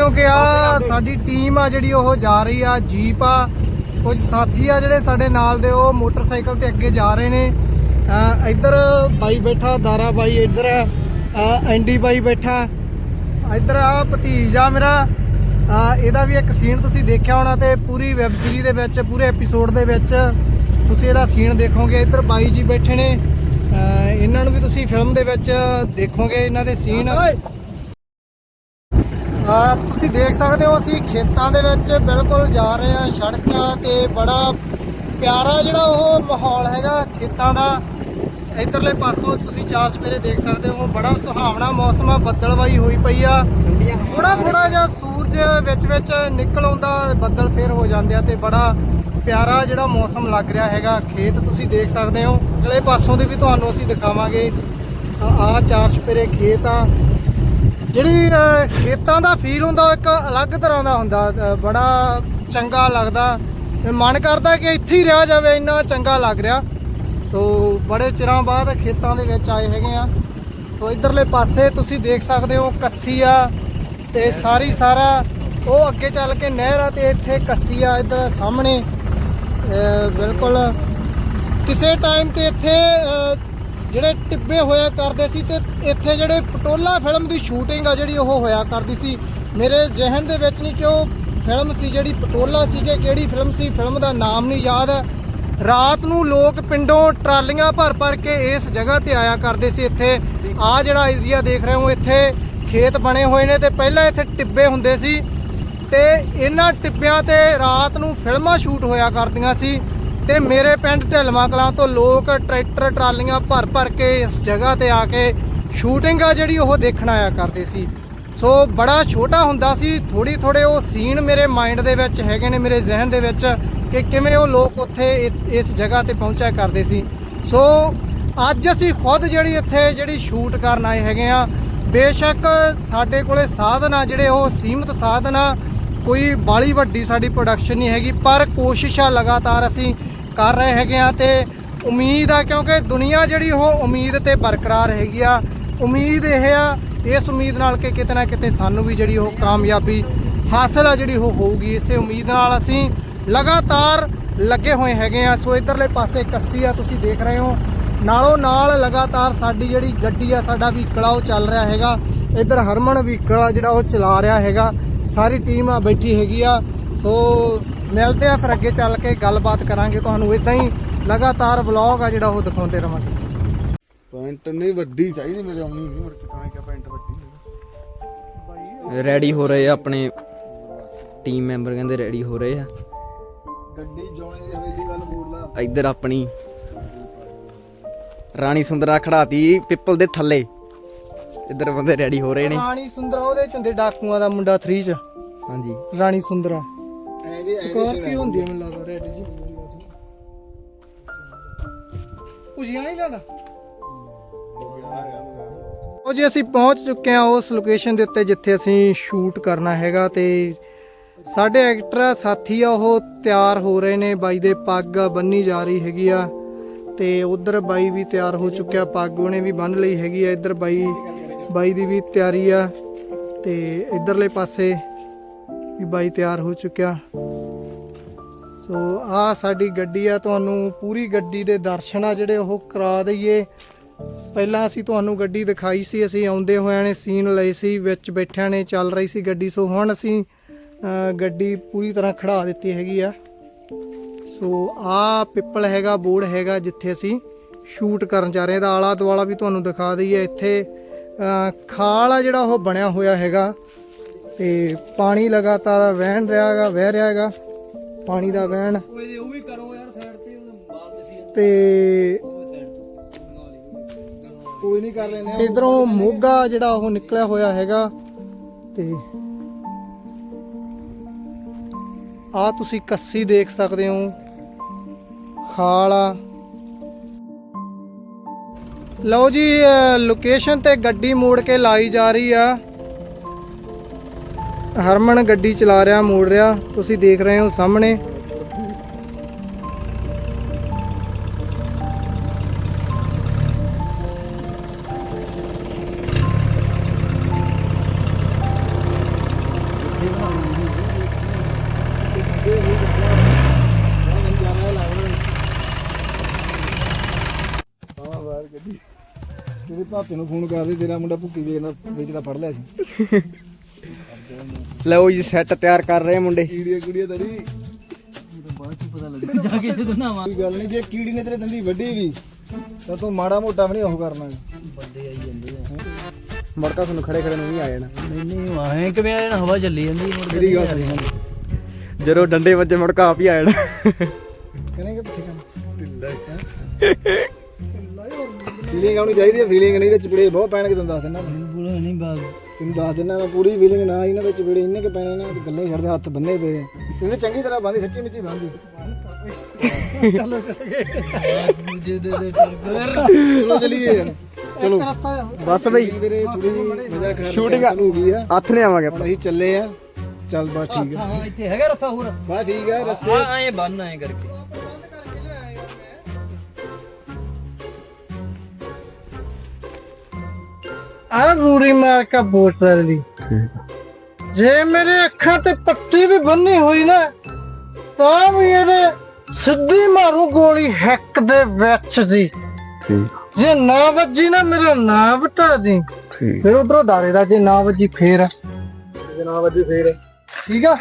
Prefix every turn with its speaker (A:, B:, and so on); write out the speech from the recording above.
A: ਸਕਦੇ ਹੋ ਕਿ ਆ ਸਾਡੀ ਟੀਮ ਆ ਜਿਹੜੀ ਉਹ ਜਾ ਰਹੀ ਆ, ਜੀਪ ਆ। ਕੁਝ ਸਾਥੀ ਆ ਜਿਹੜੇ ਸਾਡੇ ਨਾਲ ਦੇ, ਉਹ ਮੋਟਰਸਾਈਕਲ ਤੇ ਅੱਗੇ ਜਾ ਰਹੇ ਨੇ। ਇੱਧਰ ਬਾਈ ਬੈਠਾ, ਦਾਰਾ ਬਾਈ ਇੱਧਰ ਐਂਡੀ ਬਾਈ ਬੈਠਾ। ਇੱਧਰ ਆ ਭਤੀਜਾ ਮੇਰਾ। ਇਹਦਾ ਵੀ ਇੱਕ ਸੀਨ ਤੁਸੀਂ ਦੇਖਿਆ ਹੋਣਾ ਤੇ ਪੂਰੀ ਵੈਬ ਸੀਰੀਜ਼ ਦੇ ਵਿੱਚ, ਪੂਰੇ ਐਪੀਸੋਡ ਦੇ ਵਿੱਚ ਤੁਸੀਂ ਇਹਦਾ ਸੀਨ ਦੇਖੋਗੇ। ਇੱਧਰ ਬਾਈ ਜੀ ਬੈਠੇ ਨੇ। ਇਹਨਾਂ ਨੂੰ ਵੀ ਤੁਸੀਂ ਫਿਲਮ ਦੇ ਵਿੱਚ ਦੇਖੋਗੇ, ਇਹਨਾਂ ਦੇ ਸੀਨ ਤੁਸੀਂ ਦੇਖ ਸਕਦੇ ਹੋ, ਅਸੀਂ ਖੇਤਾਂ ਦੇ ਵਿੱਚ ਬਿਲਕੁਲ ਜਾ ਰਹੇ ਹਾਂ ਸੜਕਾਂ ਤੇ। ਬੜਾ ਪਿਆਰਾ ਜਿਹੜਾ ਉਹ ਮਾਹੌਲ ਹੈਗਾ ਖੇਤਾਂ ਦਾ। ਇਧਰਲੇ ਪਾਸੋਂ ਤੁਸੀਂ ਚਾਰ ਸਪੇਰੇ ਦੇਖ ਸਕਦੇ ਹੋ, ਬੜਾ ਸੁਹਾਵਣਾ ਮੌਸਮ ਆ, ਬੱਦਲਵਾਈ ਹੋਈ ਪਈ ਆ। ਥੋੜਾ ਥੋੜਾ ਜਿਹਾ ਸੂਰਜ ਵਿੱਚ ਵਿੱਚ ਨਿਕਲ ਆਉਂਦਾ, ਬੱਦਲ ਫੇਰ ਹੋ ਜਾਂਦੇ ਆ ਤੇ ਬੜਾ ਪਿਆਰਾ ਜਿਹੜਾ ਮੌਸਮ ਲੱਗ ਰਿਹਾ ਹੈਗਾ। ਖੇਤ ਤੁਸੀਂ ਦੇਖ ਸਕਦੇ ਹੋ, ਅਗਲੇ ਪਾਸੋਂ ਦੇ ਵੀ ਤੁਹਾਨੂੰ ਅਸੀਂ ਦਿਖਾਵਾਂਗੇ। ਆ ਚਾਰ ਸਪੇਰੇ ਖੇਤ ਆ। ਜਿਹੜੀ ਖੇਤਾਂ ਦਾ ਫੀਲ ਹੁੰਦਾ, ਉਹ ਇੱਕ ਅਲੱਗ ਤਰ੍ਹਾਂ ਦਾ ਹੁੰਦਾ ਬੜਾ ਚੰਗਾ ਲੱਗਦਾ। ਮਨ ਕਰਦਾ ਕਿ ਇੱਥੇ ਹੀ ਰਹਿ ਜਾਵੇ, ਇੰਨਾ ਚੰਗਾ ਲੱਗ ਰਿਹਾ। ਸੋ, ਬੜੇ ਚਿਰਾਂ ਬਾਅਦ ਖੇਤਾਂ ਦੇ ਵਿੱਚ ਆਏ ਹੈਗੇ ਆ। ਸੋ, ਇਧਰਲੇ ਪਾਸੇ ਤੁਸੀਂ ਦੇਖ ਸਕਦੇ ਹੋ ਕੱਸੀ ਆ ਤੇ ਸਾਰੀ ਸਾਰਾ, ਉਹ ਅੱਗੇ ਚੱਲ ਕੇ ਨਹਿਰ ਆ ਤੇ ਇੱਥੇ ਕੱਸੀ ਆ ਇਧਰ ਸਾਹਮਣੇ। ਬਿਲਕੁਲ। ਕਿਸੇ ਟਾਈਮ ਤੇ ਇੱਥੇ ਜਿਹੜੇ ਟਿੱਬੇ ਹੋਇਆ ਕਰਦੇ ਸੀ ਤੇ ਇੱਥੇ ਜਿਹੜੇ ਪਟੋਲਾ ਫਿਲਮ ਦੀ ਸ਼ੂਟਿੰਗ ਆ ਜਿਹੜੀ ਉਹ ਹੋਇਆ ਕਰਦੀ ਸੀ, ਮੇਰੇ ਜ਼ਿਹਨ ਦੇ ਵਿੱਚ ਨਹੀਂ ਕਿ ਉਹ ਫਿਲਮ ਸੀ ਜਿਹੜੀ ਪਟੋਲਾ ਸੀ ਕਿ ਕਿਹੜੀ ਫਿਲਮ ਸੀ, ਫਿਲਮ ਦਾ ਨਾਮ ਨਹੀਂ ਯਾਦ। ਰਾਤ ਨੂੰ ਲੋਕ ਪਿੰਡੋਂ ਟਰਾਲੀਆਂ ਭਰ ਭਰ ਕੇ ਇਸ ਜਗ੍ਹਾ ਤੇ ਆਇਆ ਕਰਦੇ ਸੀ ਇੱਥੇ। ਆ ਜਿਹੜਾ ਏਰੀਆ ਦੇਖ ਰਹੇ ਹੋ, ਇੱਥੇ ਖੇਤ ਬਣੇ ਹੋਏ ਨੇ ਤੇ ਪਹਿਲਾਂ ਇੱਥੇ ਟਿੱਬੇ ਹੁੰਦੇ ਸੀ। ਤੇ ਇਹਨਾਂ ਟਿੱਬਿਆਂ ਤੇ ਰਾਤ ਨੂੰ ਫਿਲਮਾਂ ਸ਼ੂਟ ਹੋਇਆ ਕਰਦੀਆਂ ਸੀ। ਤੇ ਮੇਰੇ ਪਿੰਡ ਢਿਲਮਾ ਕਲਾਂ ਤੋਂ ਲੋਕ ਟਰੈਕਟਰ ਟਰਾਲੀਆਂ ਭਰ ਭਰ ਕੇ ਇਸ ਜਗ੍ਹਾ ਤੇ ਆ ਕੇ ਸ਼ੂਟਿੰਗ ਆ ਜਿਹੜੀ ਉਹ ਦੇਖਣ ਆਇਆ ਕਰਦੇ ਸੀ। ਸੋ ਬੜਾ ਛੋਟਾ ਹੁੰਦਾ ਸੀ ਥੋੜੀ ਥੋੜੇ ਉਹ ਸੀਨ ਮੇਰੇ ਮਾਈਂਡ ਦੇ ਵਿੱਚ ਹੈਗੇ ਨੇ, ਮੇਰੇ ਜ਼ਿਹਨ ਦੇ ਵਿੱਚ ਕਿ ਕਿਵੇਂ ਉਹ ਲੋਕ ਉੱਥੇ ਇ- ਇਸ ਜਗ੍ਹਾ ਤੇ ਪਹੁੰਚਿਆ ਕਰਦੇ ਸੀ। ਸੋ ਅੱਜ ਅਸੀਂ ਖੁਦ ਜਿਹੜੀ ਇੱਥੇ ਜਿਹੜੀ ਸ਼ੂਟ ਕਰਨ ਆਏ ਹੈਗੇ ਆ, ਬੇਸ਼ੱਕ ਸਾਡੇ ਕੋਲੇ ਸਾਧਨ ਆ ਜਿਹੜੇ ਉਹ ਸੀਮਤ ਸਾਧਨ ਆ, ਕੋਈ ਬਾਲੀ ਵੱਡੀ ਸਾਡੀ ਪ੍ਰੋਡਕਸ਼ਨ ਨਹੀਂ ਹੈਗੀ, ਪਰ ਕੋਸ਼ਿਸ਼ ਆ ਲਗਾਤਾਰ ਅਸੀਂ ਕਰ ਰਹੇ ਹੈਗੇ ਆ ਤੇ ਉਮੀਦ ਆ ਕਿਉਂਕਿ ਦੁਨੀਆ ਜਿਹੜੀ ਉਹ ਉਮੀਦ ਤੇ ਬਰਕਰਾਰ ਹੈਗੀ ਆ। ਉਮੀਦ ਇਹ ਆ, ਇਸ ਉਮੀਦ ਨਾਲ ਕਿ ਕਿਤੇ ਨਾ ਕਿਤੇ ਸਾਨੂੰ ਵੀ ਜਿਹੜੀ ਉਹ ਕਾਮਯਾਬੀ ਹਾਸਲ ਆ ਜਿਹੜੀ ਉਹ ਹੋਊਗੀ। ਇਸੇ ਉਮੀਦ ਨਾਲ ਅਸੀਂ ਲਗਾਤਾਰ ਲੱਗੇ ਹੋਏ ਹੈਗੇ ਆ। ਸੋ ਇਧਰਲੇ ਪਾਸੇ ਕੱਸੀ ਆ, ਤੁਸੀਂ ਦੇਖ ਰਹੇ ਹੋ। ਨਾਲੋਂ ਨਾਲ ਲਗਾਤਾਰ ਸਾਡੀ ਜਿਹੜੀ ਗੱਡੀ ਆ, ਸਾਡਾ ਵਹੀਕਲ ਆ, ਉਹ ਚੱਲ ਰਿਹਾ ਹੈਗਾ। ਇਧਰ ਹਰਮਨ ਵਹੀਕਲ ਆ ਜਿਹੜਾ ਉਹ ਚਲਾ ਰਿਹਾ ਹੈਗਾ। ਸਾਰੀ ਟੀਮ ਆ ਬੈਠੀ ਹੈਗੀ ਆ। ਸੋ ਮਿਲਦੇ ਆ ਫਿਰ ਅੱਗੇ ਚੱਲ ਕੇ ਗੱਲਬਾਤ ਕਰਾਂਗੇ। ਤੁਹਾਨੂੰ ਇਦਾਂ ਹੀ ਲਗਾਤਾਰ ਵਲੌਗ ਆ ਜਿਹੜਾ ਉਹ ਦਿਖਾਉਂਦੇ ਰਵਾਂਗੇ।
B: ਪੈਂਟ ਨਹੀਂ ਵੱਡੀ ਚਾਹੀਦੀ ਮੇਰੇ ਆਉਣੀ ਨਹੀਂ ਮੁੜ ਕੇ ਤਾਂ ਕਿ ਪੈਂਟ ਵੱਡੀ
C: ਰੈਡੀ ਹੋ ਰਹੇ ਆ ਆਪਣੇ ਟੀਮ ਮੈਂਬਰ ਕਹਿੰਦੇ ਰੈਡੀ ਹੋ ਰਹੇ ਆ।
B: ਗੱਡੀ ਜੋਣੇ ਦੀ ਹਵੇਲੀ ਵੱਲ ਮੋੜਦਾ
C: ਇੱਧਰ ਆਪਣੀ ਰਾਣੀ ਸੁੰਦਰਾ ਖੜਾਤੀ ਪਿੱਪਲ ਦੇ ਥੱਲੇ। ਇੱਧਰ ਬੰਦੇ ਰੈਡੀ ਹੋ ਰਹੇ ਨੇ।
A: ਰਾਣੀ ਸੁੰਦਰਾ ਉਹਦੇ ਚ ਹੁੰਦੇ ਡਾਕੂਆਂ ਦਾ ਮੁੰਡਾ 3 ਚ।
C: ਹਾਂਜੀ।
A: ਰਾਣੀ ਸੁੰਦਰਾ।
B: ਐ ਜੀ
A: ਹੁੰਦੀ ਹੈ ਮੈਨੂੰ ਲੱਗਦਾ ਰੈਡ ਜੀ। ਪੁਜੀਆਂ ਨਹੀਂ ਲੱਗਦਾ? ਉਹ ਜੀ ਅਸੀਂ ਪਹੁੰਚ ਚੁੱਕੇ ਹਾਂ ਉਸ ਲੋਕੇਸ਼ਨ ਦੇ ਉੱਤੇ ਜਿੱਥੇ ਅਸੀਂ ਸ਼ੂਟ ਕਰਨਾ ਹੈਗਾ ਤੇ ਸਾਡੇ ਐਕਟਰ ਸਾਥੀ ਆ ਉਹ ਤਿਆਰ ਹੋ ਰਹੇ ਨੇ। ਬਾਈ ਦੇ ਪੱਗ ਬੰਨੀ ਜਾ ਰਹੀ ਹੈਗੀ ਆ ਤੇ ਉਧਰ ਬਾਈ ਵੀ ਤਿਆਰ ਹੋ ਚੁੱਕਿਆ ਪੱਗ ਉਹਨੇ ਵੀ ਬੰਨ ਲਈ ਹੈਗੀ ਆ। ਇੱਧਰ ਬਾਈ ਬਾਈ ਦੀ ਵੀ ਤਿਆਰੀ ਆ ਤੇ ਇਧਰਲੇ ਪਾਸੇ ਵੀ ਬਾਈ ਤਿਆਰ ਹੋ ਚੁੱਕਿਆ। ਸੋ ਆ ਸਾਡੀ ਗੱਡੀ ਆ, ਤੁਹਾਨੂੰ ਪੂਰੀ ਗੱਡੀ ਦੇ ਦਰਸ਼ਨ ਆ ਜਿਹੜੇ ਉਹ ਕਰਾ ਦਈਏ। ਪਹਿਲਾਂ ਅਸੀਂ ਤੁਹਾਨੂੰ ਗੱਡੀ ਦਿਖਾਈ ਸੀ, ਅਸੀਂ ਆਉਂਦੇ ਹੋਇਆਂ ਨੇ ਸੀਨ ਲਏ ਸੀ, ਵਿੱਚ ਬੈਠਿਆਂ ਨੇ ਚੱਲ ਰਹੀ ਸੀ ਗੱਡੀ। ਸੋ ਹੁਣ ਅਸੀਂ ਗੱਡੀ ਪੂਰੀ ਤਰ੍ਹਾਂ ਖੜਾ ਦਿੱਤੀ ਹੈਗੀ ਆ। ਸੋ ਆ ਪਿੱਪਲ ਹੈਗਾ, ਬੋਰਡ ਹੈਗਾ ਜਿੱਥੇ ਅਸੀਂ ਸ਼ੂਟ ਕਰਨ ਜਾ ਰਹੇ ਹਾਂ। ਦਾ ਆਲਾ ਦੁਆਲਾ ਵੀ ਤੁਹਾਨੂੰ ਦਿਖਾ ਦਈਏ। ਇੱਥੇ ਖਾਲ ਆ ਜਿਹੜਾ ਉਹ ਬਣਿਆ ਹੋਇਆ ਹੈਗਾ। ਤੇ ਪਾਣੀ ਲਗਾਤਾਰ ਵਹਿਣ ਰਿਹਾ ਹੈਗਾ ਵਹਿ ਰਿਹਾ ਹੈਗਾ। ਪਾਣੀ ਦਾ ਵਹਿਣ। ਤੇ
B: ਕੋਈ ਨਹੀਂ ਕਰ ਲੈਨੇ
A: ਇਧਰੋਂ ਮੋਗਾ ਜਿਹੜਾ ਉਹ ਨਿਕਲਿਆ ਹੋਇਆ ਹੈਗਾ ਤੇ ਆ ਤੁਸੀਂ ਕੱਸੀ ਦੇਖ ਸਕਦੇ ਹੋ ਖਾਲ ਲਓ ਜੀ ਲੋਕੇਸ਼ਨ ਤੇ ਗੱਡੀ ਮੋੜ ਕੇ ਲਾਈ ਜਾ ਰਹੀ ਆ। ਹਰਮਨ ਗੱਡੀ ਚਲਾ ਰਿਹਾ, ਮੋੜ ਰਿਹਾ। ਤੁਸੀਂ ਦੇਖ ਰਹੇ ਹੋ ਸਾਹਮਣੇ।
B: ਤੇਰੇ ਭਾਪੇ ਨੂੰ ਫੋਨ ਕਰਦੇ ਤੇਰਾ ਮੁੰਡਾ ਭੁੱਕੀ ਵੇਚਦਾ ਵੇਚਦਾ ਫੜ ਲਿਆ ਸੀ।
C: ਲਓ ਜੀ ਸੈੱਟ ਤਿਆਰ ਕਰ ਰਹੇ ਆ ਮੁੰਡੇ
B: ਕੀੜੀਆਂ ਕੁੜੀਆਂ ਤੜੀ
D: ਜਾ ਕੇ ਜਦੋਂ ਨਾਵਾਂ।
B: ਕੋਈ ਗੱਲ ਨਹੀਂ ਜੇ ਕੀੜੀ ਨੇ ਤੇਰੇ ਦੰਦੀ ਵੱਡੀ ਵੀ ਤਾਂ ਤੂੰ ਮਾੜਾ ਮੋਟਾ ਵੀ ਨਹੀਂ ਉਹ ਕਰਨਾ।
D: ਬੰਦੇ ਆਈ ਜਾਂਦੇ ਆ।
C: ਮੜਕਾ ਤੁਹਾਨੂੰ ਖੜੇ ਖੜੇ ਨੂੰ ਨਹੀਂ ਆ ਜਾਣਾ।
D: ਨਹੀਂ ਨਹੀਂ ਵਾਹੇ ਕਿਵੇਂ ਆ ਜਾਣਾ ਹਵਾ ਚੱਲੀ ਜਾਂਦੀ ਮੁੜ
B: ਮੇਰੀ ਗੱਲ ਸੁਣ।
C: ਜਦੋਂ ਡੰਡੇ ਵੱਜੇ ਮੜਕਾ ਆਪ ਹੀ ਆ ਜਾਣਾ।
B: ਕਰੇਂਗੇ ਪਿੱਛੇ ਕੰਮ ਢਿੱਲਾ ਫੀਲਿੰਗ ਆਉਣੀ ਚਾਹੀਦੀ ਹੈ ਫੀਲਿੰਗ ਨਹੀਂ ਤੇ ਚਪੜੇ ਬਹੁਤ ਪੈਣਗੇ ਤੈਨੂੰ ਦੱਸ ਦਿੰਦਾ।
D: ਬੁਲਾ ਨਹੀਂ ਬਾਗ।
B: ਤੈਨੂੰ ਦੱਸ ਦਿੰਦਾ ਮੈਂ ਪੂਰੀ ਫੀਲਿੰਗ ਨਾ ਇਹਨਾਂ ਦੇ ਚਪੜੇ ਇੰਨੇ ਕੇ ਪੈਣੇ ਨਾ ਗੱਲੇ ਛੱਡਦੇ ਹੱਥ ਬੰਨੇ ਪਏ। ਇਹਦੇ ਚੰਗੀ ਤਰ੍ਹਾਂ ਬੰਦੀ ਸੱਚੀ ਮੁੱਚੀ ਬੰਦੀ ਚਲੋ ਚੱਲ ਗਏ।
D: ਮੁਝੇ ਦੇ ਦੇ ਟਰਗਰ
B: ਚਲੋ ਚਲੀਏ। ਯਾਰ ਚਲੋ
C: ਬਸ ਬਈ।
B: ਵੀਰੇ ਥੋੜੀ ਜਿਹੀ ਮਜ਼ਾ ਕਰ
C: ਆ-
B: ਹੋ ਗਈ ਆ
C: ਹੱਥ ਨੇ ਆਵਾਂਗੇ ਆਪਾਂ।
B: ਅਸੀਂ ਚੱਲੇ ਆ। ਚੱਲ ਬਸ ਠੀਕ ਆ।
D: ਹਾਂ ਇੱਥੇ ਹੈਗਾ ਰਸਾ ਹੋਰ।
B: ਬਸ ਠੀਕ ਆ ਰੱਸੇ
D: ਐ ਬੰਨ ਐ ਕਰਕੇ।
A: ਆ ਰੂੜੀ ਮਾਰ ਕੇ ਬੋਤਲ ਦੀ ਜੇ ਮੇਰੇ ਅੱਖਾਂ ਤੇ ਪੱਟੀ ਵੀ ਬੰਨੀ ਹੋਈ ਨਾ ਤਾਂ ਵੀ ਇਹਦੇ ਸਿੱਧੀ ਮਾਰੂ ਗੋਲੀ ਹੈਕ ਦੇ ਵਿੱਚ ਦੀ।
C: ਠੀਕ
A: ਜੇ ਨਾ ਵੱਜੀ ਨਾ ਮੇਰਾ ਨਾਂ ਬਤਾ ਦੀ।
C: ਠੀਕ
A: ਫਿਰ ਉਧਰੋਂ ਦਾਰੇ ਦਾ ਜੇ ਨਾ ਵੱਜੀ ਫੇਰ
B: ਜਨਾਬ ਅੱਜੀ ਫੇਰ
A: ਠੀਕ ਆ?